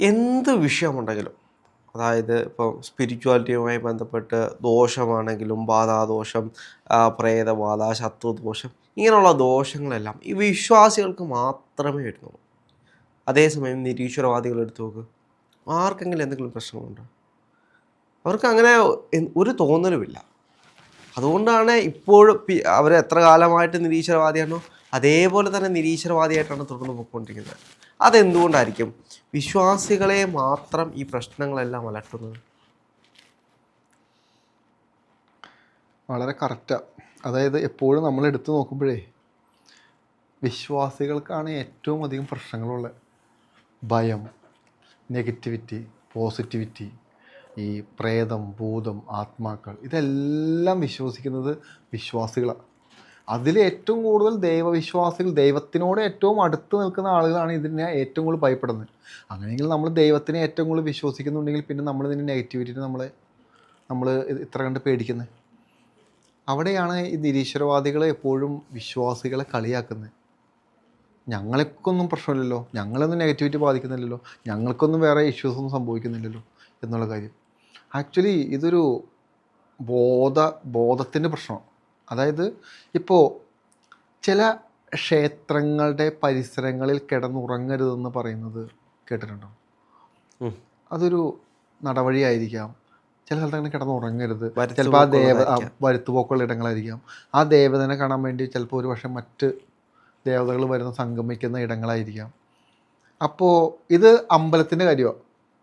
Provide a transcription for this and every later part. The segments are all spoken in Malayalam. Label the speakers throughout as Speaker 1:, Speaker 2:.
Speaker 1: എന്ത് വിഷയമുണ്ടെങ്കിലും അതായത് ഇപ്പം സ്പിരിച്വാലിറ്റിയുമായി ബന്ധപ്പെട്ട് ദോഷമാണെങ്കിലും ബാധാദോഷം പ്രേതബാധ ശത്രുദോഷം ഇങ്ങനെയുള്ള ദോഷങ്ങളെല്ലാം ഈ വിശ്വാസികൾക്ക് മാത്രമേ വരുന്നുള്ളൂ അതേസമയം നിരീശ്വരവാദികൾ എടുത്തു നോക്ക് ആർക്കെങ്കിലും എന്തെങ്കിലും പ്രശ്നങ്ങളുണ്ടോ? അവർക്ക് അങ്ങനെ ഒരു തോന്നലുമില്ല. അതുകൊണ്ടാണ് ഇപ്പോഴും അവർ എത്ര കാലമായിട്ട് നിരീശ്വരവാദിയാണോ അതേപോലെ തന്നെ നിരീശ്വരവാദിയായിട്ടാണ് തുടർന്ന് പോയിക്കൊണ്ടിരിക്കുന്നത്. അതെന്തുകൊണ്ടായിരിക്കും? വിശ്വാസികളെ മാത്രം ഈ പ്രശ്നങ്ങളെല്ലാം അലട്ടുന്നത്.
Speaker 2: വളരെ കറക്റ്റാണ് അതായത് എപ്പോഴും നമ്മൾ എടുത്തു നോക്കുമ്പോഴേ വിശ്വാസികൾക്കാണ് ഏറ്റവും അധികം പ്രശ്നങ്ങളുള്ളത്. ഭയം നെഗറ്റിവിറ്റി പോസിറ്റിവിറ്റി ഈ പ്രേതം ഭൂതം ആത്മാക്കൾ ഇതെല്ലാം വിശ്വസിക്കുന്നത് വിശ്വാസികളാണ് അതിൽ ഏറ്റവും കൂടുതൽ ദൈവവിശ്വാസികൾ ദൈവത്തിനോട് ഏറ്റവും അടുത്ത് നിൽക്കുന്ന ആളുകളാണ് ഇതിനെ ഏറ്റവും കൂടുതൽ ഭയപ്പെടുന്നത്. അങ്ങനെയെങ്കിൽ നമ്മൾ ദൈവത്തിനെ ഏറ്റവും കൂടുതൽ വിശ്വസിക്കുന്നുണ്ടെങ്കിൽ പിന്നെ നമ്മൾ ഇതിന്റെ നെഗറ്റിവിറ്റിനെ നമ്മൾ നമ്മൾ ഇത്ര കണ്ട് പേടിക്കുന്നത് അവിടെയാണ് ഈ നിരീശ്വരവാദികൾ എപ്പോഴും വിശ്വാസികളെ കളിയാക്കുന്നത്. ഞങ്ങൾക്കൊന്നും പ്രശ്നമില്ലല്ലോ. ഞങ്ങളൊന്നും നെഗറ്റിവിറ്റി ബാധിക്കുന്നില്ലല്ലോ. ഞങ്ങൾക്കൊന്നും വേറെ ഇഷ്യൂസ് ഒന്നും സംഭവിക്കുന്നില്ലല്ലോ എന്നുള്ള കാര്യം. ആക്ച്വലി ഇതൊരു ബോധ ബോധത്തിന്റെ പ്രശ്നം അതായത് ഇപ്പോൾ ചില ക്ഷേത്രങ്ങളുടെ പരിസരങ്ങളിൽ കിടന്നുറങ്ങരുതെന്ന് പറയുന്നത് കേട്ടിട്ടുണ്ടോ. അതൊരു നടവഴിയായിരിക്കാം. ചില സ്ഥലത്ത് അങ്ങനെ കിടന്നുറങ്ങരുത് ചിലപ്പോൾ ആ ദേവ. വരുത്തുപോക്കുള്ള ഇടങ്ങളായിരിക്കാം. ആ ദേവതനെ കാണാൻ വേണ്ടി ചിലപ്പോൾ ഒരു പക്ഷേ മറ്റ് ദേവതകൾ വരുന്ന സംഗമിക്കുന്ന ഇടങ്ങളായിരിക്കാം. അപ്പോൾ ഇത് അമ്പലത്തിന്റെ കാര്യമാണ്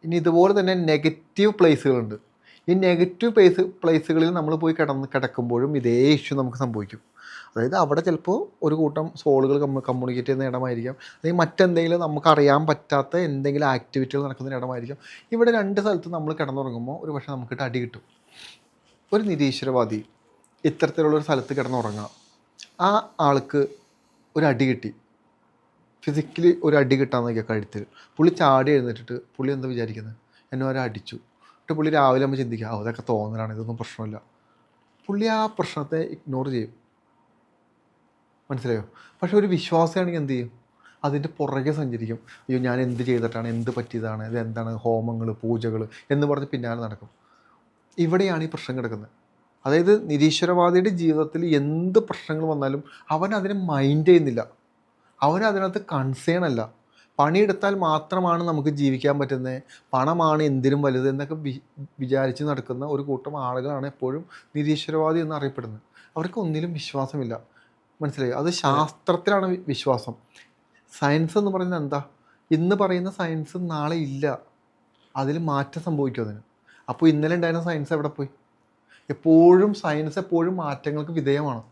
Speaker 2: ഇനി ഇതുപോലെ തന്നെ നെഗറ്റീവ് പ്ലേസുകളുണ്ട്. ഈ നെഗറ്റീവ് പ്ലേസ് പ്ലേസുകളിൽ നമ്മൾ പോയി കിടന്ന് കിടക്കുമ്പോഴും ഇതേ ഇഷ്യൂ നമുക്ക് സംഭവിക്കും. അതായത് അവിടെ ചിലപ്പോൾ ഒരു കൂട്ടം സോളുകൾ കമ്മ്യൂണിക്കേറ്റ് ചെയ്യുന്ന ഇടമായിരിക്കാം. അല്ലെങ്കിൽ മറ്റെന്തെങ്കിലും നമുക്ക് അറിയാൻ പറ്റാത്ത എന്തെങ്കിലും ആക്ടിവിറ്റികൾ നടക്കുന്ന ഇടമായിരിക്കാം. ഇവിടെ രണ്ട് സ്ഥലത്ത് നമ്മൾ കിടന്നുറങ്ങുമ്പോൾ ഒരു പക്ഷേ നമുക്കിട്ട് അടി കിട്ടും. ഒരു നിരീശ്വരവാദി ഇത്തരത്തിലുള്ള ഒരു സ്ഥലത്ത് കിടന്നുറങ്ങാം ആ ആൾക്ക് ഒരു അടി കിട്ടി. ഫിസിക്കലി ഒരു അടി കിട്ടാൻ നോക്കിയ കഴുത്തിൽ. പുള്ളി ചാടി എഴുന്നേറ്റിട്ട് പുള്ളി എന്താ വിചാരിക്കുന്നത് എന്നെ ഒരടിച്ചു. എന്നിട്ട് പുള്ളി രാവിലെ നമ്മൾ ചിന്തിക്കുക "ആ, അതൊക്കെ തോന്നലാണ് ഇതൊന്നും പ്രശ്നമില്ല. പുള്ളി ആ പ്രശ്നത്തെ ഇഗ്നോർ ചെയ്യും. മനസ്സിലായോ? പക്ഷെ ഒരു വിശ്വാസമാണെങ്കിൽ എന്ത് ചെയ്യും? അതിന്റെ പുറകെ സഞ്ചരിക്കും. അയ്യോ ഞാൻ എന്ത് ചെയ്തിട്ടാണ് എന്ത് പറ്റിയതാണ് ഇത് എന്താണ് ഹോമങ്ങൾ പൂജകൾ എന്ന് പറഞ്ഞ് പിന്നാലെ നടക്കും. ഇവിടെയാണ് ഈ പ്രശ്നം കിടക്കുന്നത്. അതായത് നിരീശ്വരവാദിയുടെ ജീവിതത്തിൽ എന്ത് പ്രശ്നങ്ങൾ വന്നാലും അവൻ അതിനെ മൈൻഡ് ചെയ്യുന്നില്ല. അവൻ അതിനകത്ത് കൺസേൺ അല്ല. പണിയെടുത്താൽ മാത്രമാണ് നമുക്ക് ജീവിക്കാൻ പറ്റുന്നത്. പണമാണ് എന്തിനും വലുത് എന്നൊക്കെ വി വിചാരിച്ച് നടക്കുന്ന ഒരു കൂട്ടം ആളുകളാണ് എപ്പോഴും നിരീശ്വരവാദി എന്നറിയപ്പെടുന്നത് അവർക്ക് ഒന്നിലും വിശ്വാസമില്ല. മനസ്സിലായി? അത് ശാസ്ത്രത്തിലാണ് വിശ്വാസം. സയൻസ് എന്ന് പറയുന്നത് എന്താ? ഇന്ന് പറയുന്ന സയൻസ് നാളെ ഇല്ല. അതിൽ മാറ്റം സംഭവിക്കും അതിന്. അപ്പോൾ ഇന്നലെ ഉണ്ടായിരുന്ന സയൻസ് എവിടെ പോയി? എപ്പോഴും സയൻസ് എപ്പോഴും മാറ്റങ്ങൾക്ക് വിധേയമാണ്.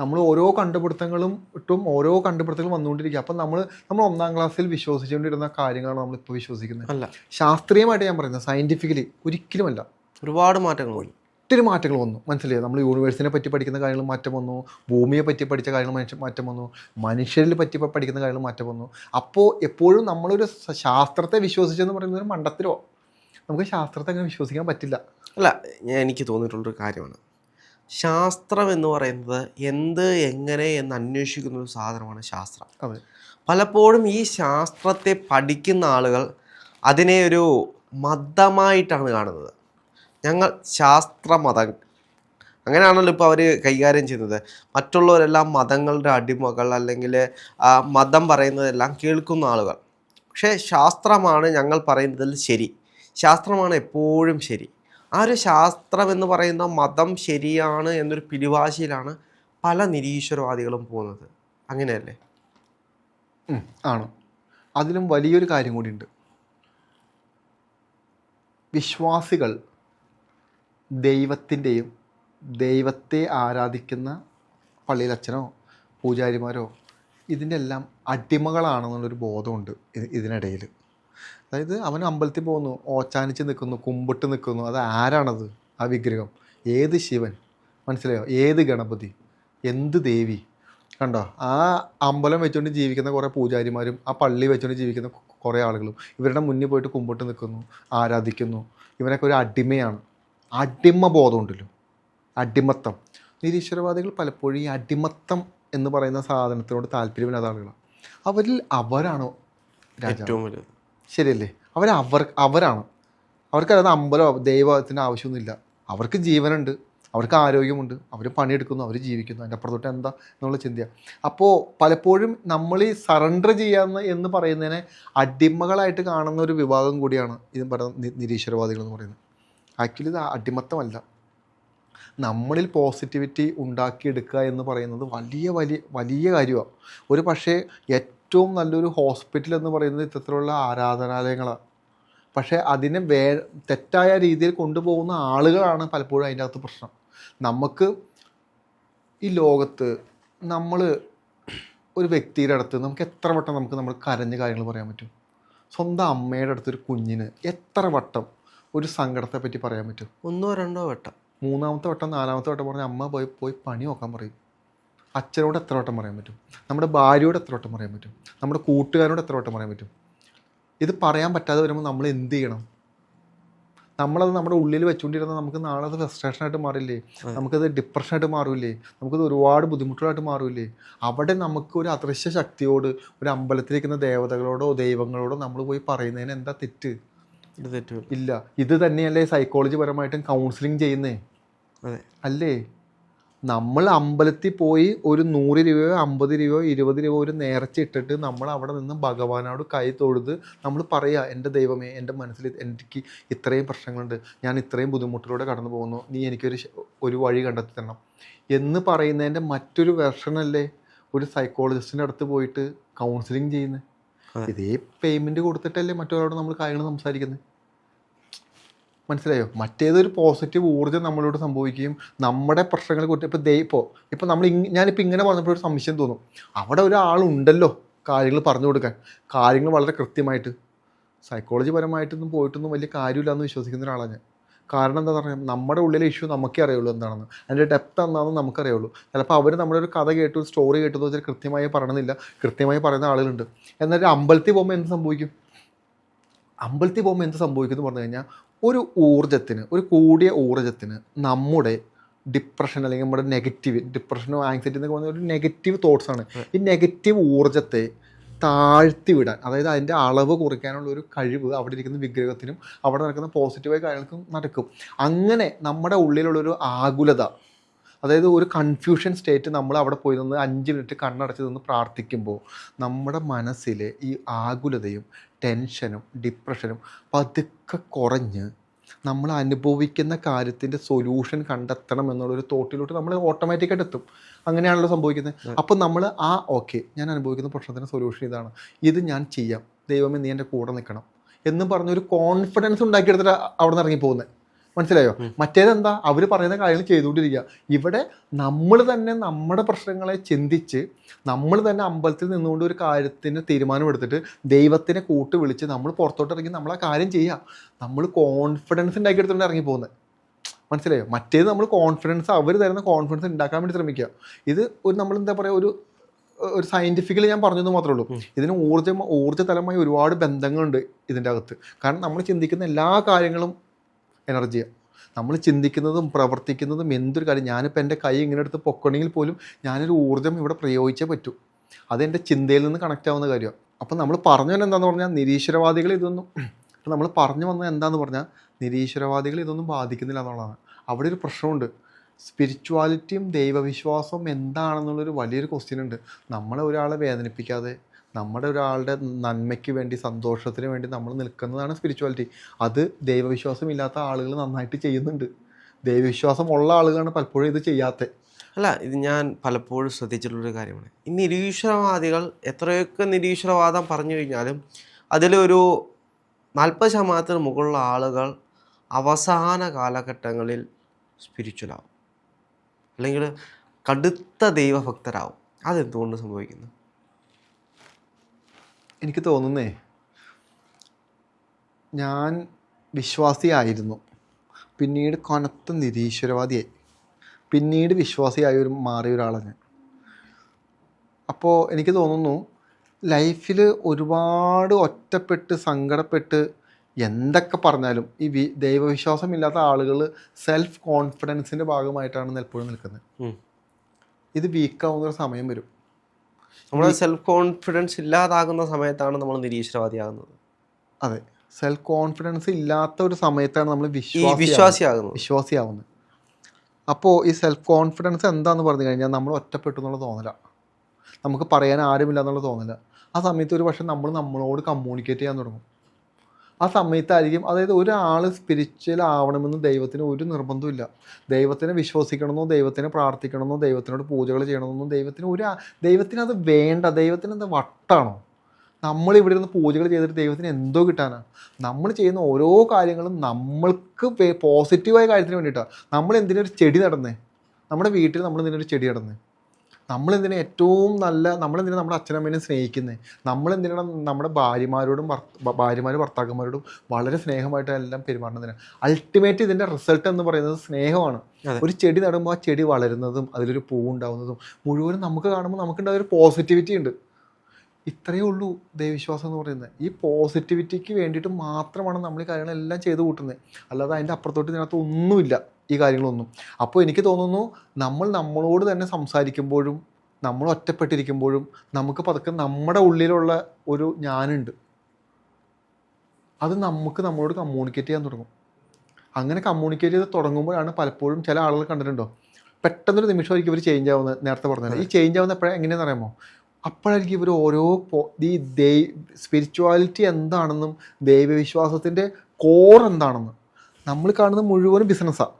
Speaker 2: നമ്മൾ ഓരോ കണ്ടുപിടുത്തങ്ങളും ഇട്ടും ഓരോ കണ്ടുപിടുത്തങ്ങളും വന്നുകൊണ്ടിരിക്കുക. അപ്പം നമ്മൾ നമ്മൾ ഒന്നാം ക്ലാസ്സിൽ വിശ്വസിച്ചുകൊണ്ടിരുന്ന കാര്യങ്ങളാണ് നമ്മളിപ്പോൾ വിശ്വസിക്കുന്നത്.
Speaker 1: അല്ല.
Speaker 2: ശാസ്ത്രീയമായിട്ട് ഞാൻ പറയുന്നത് സയന്റിഫിക്കലി ഒരിക്കലുമല്ല.
Speaker 1: ഒരുപാട് മാറ്റങ്ങൾ വന്നു.
Speaker 2: ഒത്തിരി മാറ്റങ്ങൾ വന്നു. മനസ്സിലായോ? നമ്മൾ യൂണിവേഴ്സിനെ പറ്റി പഠിക്കുന്ന കാര്യങ്ങൾ മാറ്റം വന്നു. ഭൂമിയെ പറ്റി പഠിച്ച കാര്യങ്ങൾ മനുഷ്യ മാറ്റം വന്നു. മനുഷ്യരിൽ പറ്റി പഠിക്കുന്ന കാര്യങ്ങൾ മാറ്റം വന്നു. അപ്പോൾ എപ്പോഴും നമ്മളൊരു ശാസ്ത്രത്തെ വിശ്വസിച്ചെന്ന് പറയുന്നത് ഒരു മണ്ടത്തിലോ നമുക്ക് ശാസ്ത്രത്തെ അങ്ങനെ വിശ്വസിക്കാൻ പറ്റില്ല.
Speaker 1: അല്ല ഞാൻ എനിക്ക് തോന്നിയിട്ടുള്ളൊരു കാര്യമാണ്. ശാസ്ത്രം എന്ന് പറയുന്നത് എന്ത് എങ്ങനെ എന്ന് അന്വേഷിക്കുന്ന ഒരു സാധനമാണ് ശാസ്ത്രം.
Speaker 2: അതെ.
Speaker 1: പലപ്പോഴും ഈ ശാസ്ത്രത്തെ പഠിക്കുന്ന ആളുകൾ അതിനെ ഒരു മതമായിട്ടാണ് കാണുന്നത്. ഞങ്ങൾ ശാസ്ത്രമതം. അങ്ങനെയാണല്ലോ ഇപ്പോൾ അവർ കൈകാര്യം ചെയ്യുന്നത്. മറ്റുള്ളവരെല്ലാം മതങ്ങളുടെ അടിമകൾ അല്ലെങ്കിൽ മതം പറയുന്നതെല്ലാം കേൾക്കുന്ന ആളുകൾ. പക്ഷേ ശാസ്ത്രമാണ് ഞങ്ങൾ പറയുന്നതിൽ ശരി. ശാസ്ത്രമാണ് എപ്പോഴും ശരി. ആ ഒരു ശാസ്ത്രം എന്ന് പറയുന്ന മതം ശരിയാണ് എന്നൊരു പിരിവാശിയിലാണ് പല നിരീശ്വരവാദികളും പോകുന്നത്. അങ്ങനെയല്ലേ?
Speaker 2: ആണ്. അതിലും വലിയൊരു കാര്യം കൂടിയുണ്ട്. വിശ്വാസികൾ ദൈവത്തിന്റെയും ദൈവത്തെ ആരാധിക്കുന്ന പള്ളിയിലച്ഛനോ പൂജാരിമാരോ ഇതിന്റെ എല്ലാം അടിമകളാണെന്നുള്ളൊരു ബോധമുണ്ട് ഇതിനിടയിൽ. അതായത് അവൻ അമ്പലത്തിൽ പോകുന്നു ഓച്ചാനിച്ച് നിൽക്കുന്നു കുമ്പിട്ട് നിൽക്കുന്നു. അത് ആരാണത്? ആ വിഗ്രഹം. ഏത് ശിവൻ? മനസ്സിലായോ? ഏത് ഗണപതി? എന്ത് ദേവി? കണ്ടോ? ആ അമ്പലം വെച്ചുകൊണ്ട് ജീവിക്കുന്ന കുറേ പൂജാരിമാരും ആ പള്ളി വെച്ചുകൊണ്ട് ജീവിക്കുന്ന കുറേ ആളുകളും ഇവരുടെ മുന്നിൽ പോയിട്ട് കുമ്പിട്ട് നിൽക്കുന്നു ആരാധിക്കുന്നു. ഇവനൊക്കെ ഒരു അടിമയാണ്. അടിമ ബോധമുണ്ടല്ലോ അടിമത്തം. നിരീശ്വരവാദികൾ പലപ്പോഴും ഈ അടിമത്തം എന്ന് പറയുന്ന സാധനത്തിനോട് താല്പര്യമില്ലാത്ത ആളുകളാണ്. അവരിൽ അവരാണോ
Speaker 1: രാജ്യം
Speaker 2: ശരിയല്ലേ? അവർ അവർ അവരാണ്. അവർക്കറിയാതെ അമ്പലം ദൈവത്തിന് ആവശ്യമൊന്നുമില്ല. അവർക്ക് ജീവനുണ്ട്. അവർക്ക് ആരോഗ്യമുണ്ട്. അവർ പണിയെടുക്കുന്നു. അവർ ജീവിക്കുന്നു. അതിന്റെ അപ്പുറത്തോട്ട് എന്താ എന്നുള്ള ചിന്തയാണ് അപ്പോൾ പലപ്പോഴും നമ്മൾ ഈ സറണ്ടർ ചെയ്യാമെന്ന് എന്ന് പറയുന്നതിനെ അടിമകളായിട്ട് കാണുന്ന ഒരു വിഭാഗം കൂടിയാണ് ഇത് പറയുന്ന നിരീശ്വരവാദികൾ എന്ന് പറയുന്നത്. ആക്ച്വലി ഇത് അടിമത്തമല്ല. നമ്മളിൽ പോസിറ്റിവിറ്റി ഉണ്ടാക്കിയെടുക്കുക എന്ന് പറയുന്നത് വലിയ വലിയ വലിയ കാര്യമാണ് ഒരു പക്ഷേ ഏറ്റവും നല്ലൊരു ഹോസ്പിറ്റൽ എന്ന് പറയുന്നത് ഇത്തരത്തിലുള്ള ആരാധനാലയങ്ങളാണ് പക്ഷേ അതിനെ വേ തെറ്റായ രീതിയിൽ കൊണ്ടുപോകുന്ന ആളുകളാണ് പലപ്പോഴും അതിന്റെ അകത്ത് പ്രശ്നം. നമുക്ക് ഈ ലോകത്ത് നമ്മൾ ഒരു വ്യക്തിയുടെ അടുത്ത് നമുക്ക് എത്ര വട്ടം നമുക്ക് നമ്മൾ കരഞ്ഞ കാര്യങ്ങൾ പറയാൻ പറ്റും? സ്വന്തം അമ്മയുടെ അടുത്തൊരു കുഞ്ഞിന് എത്ര വട്ടം ഒരു സങ്കടത്തെ പറ്റി പറയാൻ പറ്റും?
Speaker 1: ഒന്നോ രണ്ടോ വട്ടം.
Speaker 2: മൂന്നാമത്തെ വട്ടം നാലാമത്തെ വട്ടം പറഞ്ഞ അമ്മ പോയി പോയി പണി നോക്കാൻ പറയും. അച്ഛനോട് എത്ര വട്ടം പറയാൻ പറ്റും? നമ്മുടെ ഭാര്യയോട് എത്ര വട്ടം പറയാൻ പറ്റും? നമ്മുടെ കൂട്ടുകാരോട് എത്ര വട്ടം പറയാൻ പറ്റും? ഇത് പറയാൻ പറ്റാതെ വരുമ്പോൾ നമ്മൾ എന്ത് ചെയ്യണം? നമ്മളത് നമ്മുടെ ഉള്ളിൽ വെച്ചുകൊണ്ടിരുന്നാൽ നമുക്ക് നാളെ അത് ഫ്രസ്ട്രേഷനായിട്ട് മാറില്ലേ? നമുക്കത് ഡിപ്രഷനായിട്ട് മാറില്ലേ? നമുക്കത് ഒരുപാട് ബുദ്ധിമുട്ടുകളായിട്ട് മാറില്ലേ? അവിടെ നമുക്ക് ഒരു അദൃശ്യ ശക്തിയോട് ഒരു അമ്പലത്തിലിരിക്കുന്ന ദേവതകളോടോ ദൈവങ്ങളോടോ നമ്മൾ പോയി പറയുന്നതിന് എന്താ തെറ്റ്? ഇല്ല. ഇത് തന്നെയല്ലേ സൈക്കോളജി പരമായിട്ടും കൗൺസിലിംഗ് ചെയ്യുന്നേ? അല്ലേ? നമ്മൾ അമ്പലത്തിൽ പോയി ഒരു നൂറ് രൂപയോ അമ്പത് രൂപയോ ഇരുപത് രൂപയോ ഒരു നേർച്ച ഇട്ടിട്ട് നമ്മൾ അവിടെ നിന്ന് ഭഗവാനോട് കൈ തൊഴുത് നമ്മൾ പറയുക എന്റെ ദൈവമേ എന്റെ മനസ്സിൽ എനിക്ക് ഇത്രയും പ്രശ്നങ്ങളുണ്ട്. ഞാൻ ഇത്രയും ബുദ്ധിമുട്ടിലൂടെ കടന്നു പോകുന്നു. നീ എനിക്കൊരു ഒരു വഴി കണ്ടെത്തി തരണം എന്ന് പറയുന്നതിന്റെ മറ്റൊരു വെർഷനല്ലേ ഒരു സൈക്കോളജിസ്റ്റിന്റെ അടുത്ത് പോയിട്ട് കൗൺസിലിംഗ് ചെയ്യുന്നത്. ഇതേ പേയ്മെന്റ് കൊടുത്തിട്ടല്ലേ മറ്റൊരാളോട് നമ്മൾ കാര്യങ്ങൾ സംസാരിക്കുന്നത്. മനസ്സിലായോ? മറ്റേതൊരു പോസിറ്റീവ് ഊർജം നമ്മളോട് സംഭവിക്കുകയും നമ്മുടെ പ്രശ്നങ്ങളെ കുറിച്ച് ഇപ്പോൾ ദേ ഇപ്പോൾ ഇപ്പോൾ നമ്മൾ ഇങ് ഞാനിപ്പോൾ ഇങ്ങനെ പറഞ്ഞപ്പോൾ ഒരു സംശയം തോന്നും. അവിടെ ഒരാളുണ്ടല്ലോ കാര്യങ്ങൾ പറഞ്ഞു കൊടുക്കാൻ. കാര്യങ്ങൾ വളരെ കൃത്യമായിട്ട്. സൈക്കോളജി പരമായിട്ടൊന്നും പോയിട്ടൊന്നും വലിയ കാര്യമില്ല എന്ന് വിശ്വസിക്കുന്ന ഒരാളാണ് ഞാൻ. കാരണം എന്താ പറയുക നമ്മുടെ ഉള്ളിലെ ഇഷ്യൂ നമുക്കേ അറിയുള്ളൂ എന്താണെന്ന്. അതിന്റെ ഡെപ്ത് എന്താണെന്ന് നമുക്കറിയുള്ളൂ. ചിലപ്പോൾ അവർ നമ്മുടെ ഒരു കഥ കേട്ടു സ്റ്റോറി കേട്ടു വെച്ചാൽ കൃത്യമായി പറയണമെന്നില്ല. കൃത്യമായി പറയുന്ന ആളുകളുണ്ട്. എന്നാൽ അമ്പലത്തിൽ പോകുമ്പോൾ എന്ത് സംഭവിക്കും? അമ്പലത്തിൽ പോകുമ്പോൾ എന്ത് സംഭവിക്കും എന്ന് പറഞ്ഞു കഴിഞ്ഞാൽ ഒരു ഊർജത്തിന് ഒരു കൂടിയ ഊർജത്തിന് നമ്മുടെ ഡിപ്രഷൻ അല്ലെങ്കിൽ നമ്മുടെ നെഗറ്റീവ് ഡിപ്രഷനോ ആങ്സൈറ്റി എന്നൊക്കെ പറഞ്ഞ ഒരു നെഗറ്റീവ് തോട്ട്സ് ആണ്. ഈ നെഗറ്റീവ് ഊർജത്തെ താഴ്ത്തി വിടാൻ അതായത് അതിന്റെ അളവ് കുറയ്ക്കാനുള്ള ഒരു കഴിവ് അവിടെ ഇരിക്കുന്ന വിഗ്രഹത്തിനും അവിടെ നടക്കുന്ന പോസിറ്റീവായ കാര്യങ്ങൾക്കും നടക്കും. അങ്ങനെ നമ്മുടെ ഉള്ളിലുള്ളൊരു ആകുലത അതായത് ഒരു കൺഫ്യൂഷൻ സ്റ്റേറ്റ് നമ്മൾ അവിടെ പോയി നിന്ന് അഞ്ച് മിനിറ്റ് കണ്ണടച്ച് നിന്ന് പ്രാർത്ഥിക്കുമ്പോൾ നമ്മുടെ മനസ്സിലെ ഈ ആകുലതയും ടെൻഷനും ഡിപ്രഷനും പതുക്കെ കുറഞ്ഞ് നമ്മൾ അനുഭവിക്കുന്ന കാര്യത്തിന്റെ സൊല്യൂഷൻ കണ്ടെത്തണം എന്നുള്ളൊരു തോട്ടിലോട്ട് നമ്മൾ ഓട്ടോമാറ്റിക്കായിട്ട് എത്തും. അങ്ങനെയാണല്ലോ സംഭവിക്കുന്നത്. അപ്പോൾ നമ്മൾ ആ ഓക്കെ ഞാൻ അനുഭവിക്കുന്ന പ്രശ്നത്തിന്റെ സൊല്യൂഷൻ ഇതാണ്. ഇത് ഞാൻ ചെയ്യാം. ദൈവമേ നീ എന്റെ കൂടെ നിൽക്കണം എന്ന് പറഞ്ഞൊരു കോൺഫിഡൻസ് ഉണ്ടാക്കിയെടുത്തിട്ട് അവിടെ നിന്ന് ഇറങ്ങി പോകുന്നത് മനസ്സിലായോ? മറ്റേതെന്താ? അവർ പറയുന്ന കാര്യങ്ങൾ ചെയ്തുകൊണ്ടിരിക്കുക. ഇവിടെ നമ്മൾ തന്നെ നമ്മുടെ പ്രശ്നങ്ങളെ ചിന്തിച്ച് നമ്മൾ തന്നെ അമ്പലത്തിൽ നിന്നുകൊണ്ട് ഒരു കാര്യത്തിന് തീരുമാനമെടുത്തിട്ട് ദൈവത്തിനെ കൂട്ട് വിളിച്ച് നമ്മൾ പുറത്തോട്ട് ഇറങ്ങി നമ്മൾ ആ കാര്യം ചെയ്യുക നമ്മൾ കോൺഫിഡൻസ് ഉണ്ടാക്കിയെടുത്തുകൊണ്ട് ഇറങ്ങി പോകുന്നത് മനസ്സിലായോ? മറ്റേത് നമ്മൾ കോൺഫിഡൻസ് അവർ തരുന്ന കോൺഫിഡൻസ് ഉണ്ടാക്കാൻ വേണ്ടി ശ്രമിക്കുക. ഇത് ഒരു നമ്മൾ എന്താ പറയുക ഒരു ഒരു സയന്റിഫിക്കലി ഞാൻ പറഞ്ഞെന്ന് മാത്രമേ ഉള്ളൂ. ഇതിന് ഊർജം ഊർജതലമായി ഒരുപാട് ബന്ധങ്ങളുണ്ട് ഇതിന്റെ അകത്ത്. കാരണം നമ്മൾ ചിന്തിക്കുന്ന എല്ലാ കാര്യങ്ങളും എനർജിയാണ് നമ്മൾ ചിന്തിക്കുന്നതും പ്രവർത്തിക്കുന്നതും എന്തൊരു കാര്യം ഞാനിപ്പോൾ എന്റെ കൈ ഇങ്ങനെ എടുത്ത് പൊക്കണമെങ്കിൽ പോലും ഞാനൊരു ഊർജം ഇവിടെ പ്രയോഗിച്ചേ പറ്റൂ. അതെന്റെ ചിന്തയിൽ നിന്ന് കണക്റ്റ് ആവുന്ന കാര്യമാണ്. അപ്പം നമ്മൾ പറഞ്ഞു എന്താണെന്ന് പറഞ്ഞാൽ നിരീശ്വരവാദികൾ ഇതൊന്നും അപ്പം നമ്മൾ പറഞ്ഞു വന്നത് എന്താന്ന് പറഞ്ഞാൽ നിരീശ്വരവാദികൾ ഇതൊന്നും ബാധിക്കുന്നില്ല എന്നുള്ളതാണ്. അവിടെ ഒരു പ്രശ്നമുണ്ട്. സ്പിരിച്വാലിറ്റിയും ദൈവവിശ്വാസവും എന്താണെന്നുള്ളൊരു വലിയൊരു ക്വസ്റ്റ്യൻ ഉണ്ട്. നമ്മളെ ഒരാളെ വേദനിപ്പിക്കാതെ നമ്മുടെ ഒരാളുടെ നന്മയ്ക്ക് വേണ്ടി സന്തോഷത്തിന് വേണ്ടി നമ്മൾ നിൽക്കുന്നതാണ് സ്പിരിച്വാലിറ്റി അത് ദൈവവിശ്വാസം ഇല്ലാത്ത ആളുകൾ നന്നായിട്ട് ചെയ്യുന്നുണ്ട്. ദൈവവിശ്വാസം ഉള്ള ആളുകളാണ് പലപ്പോഴും ഇത് ചെയ്യാത്തത്
Speaker 1: അല്ല ഇത് ഞാൻ പലപ്പോഴും ശ്രദ്ധിച്ചിട്ടുള്ളൊരു കാര്യമാണ്. ഈ നിരീശ്വരവാദികൾ എത്രയൊക്കെ നിരീശ്വരവാദം പറഞ്ഞു കഴിഞ്ഞാലും അതിലൊരു നാൽപ്പത് ശതമാനത്തിന് മുകളിലുള്ള ആളുകൾ അവസാന കാലഘട്ടങ്ങളിൽ സ്പിരിച്വലാവും അല്ലെങ്കിൽ കടുത്ത ദൈവഭക്തരാകും അതെന്തുകൊണ്ട് സംഭവിക്കുന്നു?
Speaker 2: എനിക്ക് തോന്നുന്നേ ഞാൻ വിശ്വാസിയായിരുന്നു. പിന്നീട് കനത്ത നിരീശ്വരവാദിയായി. പിന്നീട് വിശ്വാസിയായ ഒരു മാറിയ ഒരാളാണ് ഞാൻ. അപ്പോൾ എനിക്ക് തോന്നുന്നു ലൈഫിൽ ഒരുപാട് ഒറ്റപ്പെട്ട് സങ്കടപ്പെട്ട് എന്തൊക്കെ പറഞ്ഞാലും ഈ വി ദൈവവിശ്വാസമില്ലാത്ത ആളുകൾ സെൽഫ് കോൺഫിഡൻസിന്റെ ഭാഗമായിട്ടാണ് എപ്പോഴും നിൽക്കുന്നത്. ഇത് വീക്കാവുന്ന ഒരു സമയം വരും.
Speaker 1: നമ്മുടെ സെൽഫ് കോൺഫിഡൻസ് ഇല്ലാതാകുന്ന സമയത്താണ് നമ്മൾ നിരീശ്വരവാദിയാകുന്നത്.
Speaker 2: അതെ. സെൽഫ് കോൺഫിഡൻസ് ഇല്ലാത്ത ഒരു സമയത്താണ് നമ്മൾ
Speaker 1: വിശ്വാസിയാകുന്നത്.
Speaker 2: വിശ്വാസിയാവുന്നത്. അപ്പോൾ ഈ സെൽഫ് കോൺഫിഡൻസ് എന്താന്ന് പറഞ്ഞു കഴിഞ്ഞാൽ നമ്മൾ ഒറ്റപ്പെട്ടു എന്നുള്ള തോന്നല. നമുക്ക് പറയാൻ ആരുമില്ല എന്നുള്ള തോന്നല. ആ സമയത്ത് ഒരു പക്ഷേ നമ്മൾ നമ്മളോട് കമ്മ്യൂണിക്കേറ്റ് ചെയ്യാൻ തുടങ്ങും. ആ സമയത്തായിരിക്കും. അതായത് ഒരാൾ സ്പിരിച്വൽ ആവണമെന്ന് ദൈവത്തിന് ഒരു നിർബന്ധമില്ല ദൈവത്തിനെ വിശ്വസിക്കണമെന്നോ ദൈവത്തിനെ പ്രാർത്ഥിക്കണമെന്നോ ദൈവത്തിനോട് പൂജകൾ ചെയ്യണമെന്നോ ദൈവത്തിന് ഒരു ദൈവത്തിന് അത് വേണ്ട ദൈവത്തിന് അത് വട്ടാണോ? നമ്മൾ ഇവിടെ പൂജകൾ ചെയ്തിട്ട് ദൈവത്തിന് എന്തോ കിട്ടാനാണ് നമ്മൾ ചെയ്യുന്ന ഓരോ കാര്യങ്ങളും നമ്മൾക്ക് പോസിറ്റീവായ കാര്യത്തിന് വേണ്ടിയിട്ടാണ് നമ്മൾ എന്തിനൊരു ചെടി നടന്നേ? നമ്മുടെ വീട്ടിൽ നമ്മൾ എന്തിനൊരു ചെടി നടന്നേ? നമ്മൾ എന്തിനാ ഏറ്റവും നല്ല നമ്മൾ എന്തിനാ നമ്മുടെ അച്ഛനമ്മേനെ സ്നേഹിക്കുന്നത് നമ്മളെന്തിനാണ് നമ്മുടെ ഭാര്യമാരോടും ഭാര്യമാരും ഭർത്താക്കന്മാരോടും വളരെ സ്നേഹമായിട്ട് എല്ലാം പെരുമാറുന്നതിന് അൾട്ടിമേറ്റ് ഇതിന്റെ റിസൾട്ട് എന്ന് പറയുന്നത് സ്നേഹമാണ്. ഒരു ചെടി നടുമ്പോൾ ആ ചെടി വളരുന്നതും അതിലൊരു പൂ ഉണ്ടാവുന്നതും മുഴുവനും നമുക്ക് കാണുമ്പോൾ നമുക്കുണ്ടായ ഒരു പോസിറ്റിവിറ്റി ഉണ്ട്. ഇത്രയേ ഉള്ളൂ ദൈവവിശ്വാസം എന്ന് പറയുന്നത്. ഈ പോസിറ്റിവിറ്റിക്ക് വേണ്ടിയിട്ട് മാത്രമാണ് നമ്മൾ ഈ കാര്യങ്ങളെല്ലാം ചെയ്തു കൂട്ടുന്നത്. അല്ലാതെ അതിന്റെ അപ്പുറത്തോട്ട് ഇതിനകത്ത് ഒന്നുമില്ല. ഈ കാര്യങ്ങളൊന്നും. അപ്പോൾ എനിക്ക് തോന്നുന്നു നമ്മൾ നമ്മളോട് തന്നെ സംസാരിക്കുമ്പോഴും നമ്മൾ ഒറ്റപ്പെട്ടിരിക്കുമ്പോഴും നമുക്ക് പതുക്കെ നമ്മുടെ ഉള്ളിലുള്ള ഒരു ഞാനുണ്ട്. അത് നമുക്ക് നമ്മളോട് കമ്മ്യൂണിക്കേറ്റ് ചെയ്യാൻ തുടങ്ങും. അങ്ങനെ കമ്മ്യൂണിക്കേറ്റ് ചെയ്ത് തുടങ്ങുമ്പോഴാണ് പലപ്പോഴും ചില ആളുകൾ കണ്ടിട്ടുണ്ടോ? പെട്ടെന്നൊരു നിമിഷമായിരിക്കും ഇവർ ചേഞ്ച് ആവുന്നത് നേരത്തെ പറഞ്ഞത്. ഈ ചേഞ്ച് ആവുന്ന എപ്പോഴാണ് എങ്ങനെയാണെന്ന് അറിയാമോ? അപ്പോഴായിരിക്കും ഇവർ ഓരോ ഈ ദൈ സ്പിരിച്വാലിറ്റി എന്താണെന്നും ദൈവവിശ്വാസത്തിന്റെ കോർ എന്താണെന്നും. നമ്മൾ കാണുന്നത് മുഴുവനും ബിസിനസ്സാണ്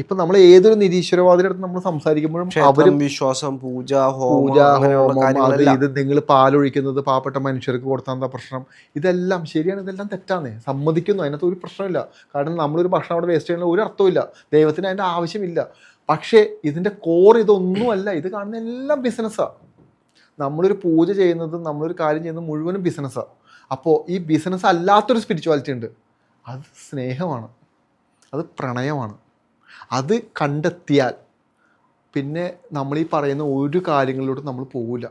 Speaker 2: ഇപ്പം നമ്മൾ ഏതൊരു നിരീശ്വരവാദിയുടെ അടുത്ത് നമ്മൾ സംസാരിക്കുമ്പോഴും
Speaker 1: അവരും വിശ്വാസം പൂജ
Speaker 2: പൂജ ഹോമം അത് ഇത് നിങ്ങൾ പാലൊഴിക്കുന്നത് പാവപ്പെട്ട മനുഷ്യർക്ക് കൊടുത്താൽ എന്താ പ്രശ്നം? ഇതെല്ലാം ശരിയാണ് ഇതെല്ലാം തെറ്റാന്നേ സമ്മതിക്കുന്നു അതിനകത്ത് ഒരു പ്രശ്നമില്ല. കാരണം നമ്മളൊരു ഭക്ഷണം അവിടെ വേസ്റ്റ് ചെയ്യുന്ന ഒരു അർത്ഥമില്ല ദൈവത്തിന് അതിന്റെ ആവശ്യമില്ല. പക്ഷേ ഇതിന്റെ കോർ ഇതൊന്നുമല്ല ഇത് കാണുന്ന എല്ലാം ബിസിനസ്സാണ് നമ്മളൊരു പൂജ ചെയ്യുന്നത് നമ്മളൊരു കാര്യം ചെയ്യുന്നത് മുഴുവനും ബിസിനസ്സാണ് അപ്പോൾ ഈ ബിസിനസ് അല്ലാത്തൊരു സ്പിരിച്വാലിറ്റി ഉണ്ട്. അത് സ്നേഹമാണ്. അത് പ്രണയമാണ്. അത് കണ്ടെത്തിയാൽ പിന്നെ നമ്മൾ ഈ പറയുന്ന ഒരു കാര്യങ്ങളിലോട്ട് നമ്മൾ പോവില്ല.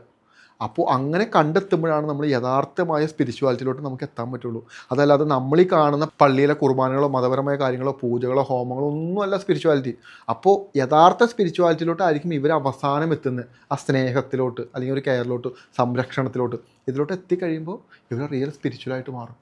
Speaker 2: അപ്പോൾ അങ്ങനെ കണ്ടെത്തുമ്പോഴാണ് നമ്മൾ യഥാർത്ഥമായ സ്പിരിച്വാലിറ്റിയിലോട്ട് നമുക്ക് എത്താൻ പറ്റുള്ളൂ. അതല്ലാതെ നമ്മൾ ഈ കാണുന്ന പള്ളിയിലെ കുർബാനകളോ മതപരമായ കാര്യങ്ങളോ പൂജകളോ ഹോമങ്ങളോ ഒന്നുമല്ല സ്പിരിച്വാലിറ്റി അപ്പോൾ യഥാർത്ഥ സ്പിരിച്വാലിറ്റിയിലോട്ടായിരിക്കും ഇവർ അവസാനം എത്തുന്നത് ആ സ്നേഹത്തിലോട്ട് അല്ലെങ്കിൽ ഒരു കെയറിലോട്ട് സംരക്ഷണത്തിലോട്ട്. ഇതിലോട്ട് എത്തിക്കഴിയുമ്പോൾ ഇവർ റിയൽ സ്പിരിച്വലായിട്ട് മാറും.